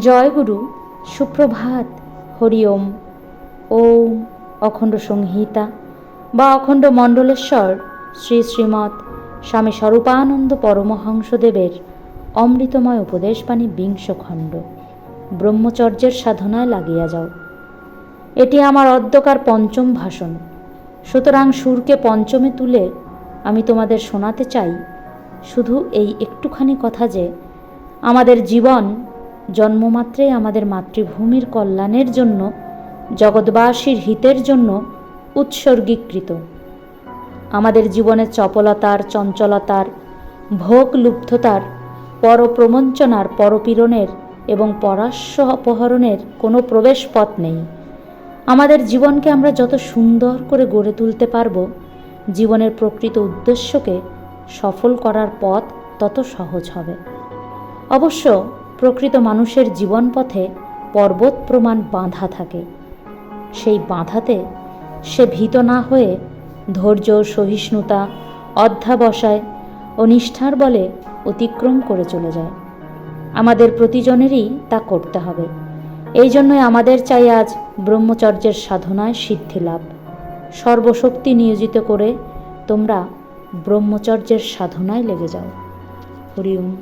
জয়গুরু সুপ্রভাত, হরি ওম। ওম অখণ্ড সংহিতা বা অখণ্ড মণ্ডলেশ্বর শ্রী শ্রীমৎ স্বামী স্বরূপানন্দ পরমহংসদেবের অমৃতময় উপদেশবাণী বিংশ খণ্ড ব্রহ্মচর্যের সাধনায় লাগিয়া যাও। এটি আমার অদ্যকার পঞ্চম ভাষণ। সুতরাং সুরকে পঞ্চমে তুলে আমি তোমাদের শোনাতে চাই। শুধু এই একটুখানি কথা যে আমাদের জীবন জন্মমাত্রেই আমাদের মাতৃভূমির কল্যাণের জন্য, জগৎবাসীর হিতের জন্য উৎসর্গীকৃত। আমাদের জীবনের চপলতার, চঞ্চলতার, ভোগ লুব্ধতার পরপ্রবঞ্চনার পরপীড়নের এবং পরাশ্য অপহরণের কোনো প্রবেশ পথ নেই। আমাদের জীবনকে আমরা যত সুন্দর করে গড়ে তুলতে পারব, জীবনের প্রকৃত উদ্দেশ্যকে সফল করার পথ তত সহজ হবে। অবশ্য প্রকৃত মানুষের জীবন পথে পর্বত প্রমাণ বাঁধা থাকে। সেই বাঁধাতে সে ভীত না হয়ে ধৈর্য, সহিষ্ণুতা, অধ্যাবসায় ও নিষ্ঠার বলে অতিক্রম করে চলে যায়। আমাদের প্রতিজনেরই তা করতে হবে। এই জন্যই আমাদের চাই আজ ব্রহ্মচর্যের সাধনায় সিদ্ধি লাভ। সর্বশক্তি নিয়োজিত করে তোমরা ব্রহ্মচর্যের সাধনায় লেগে যাও। হরি ওম।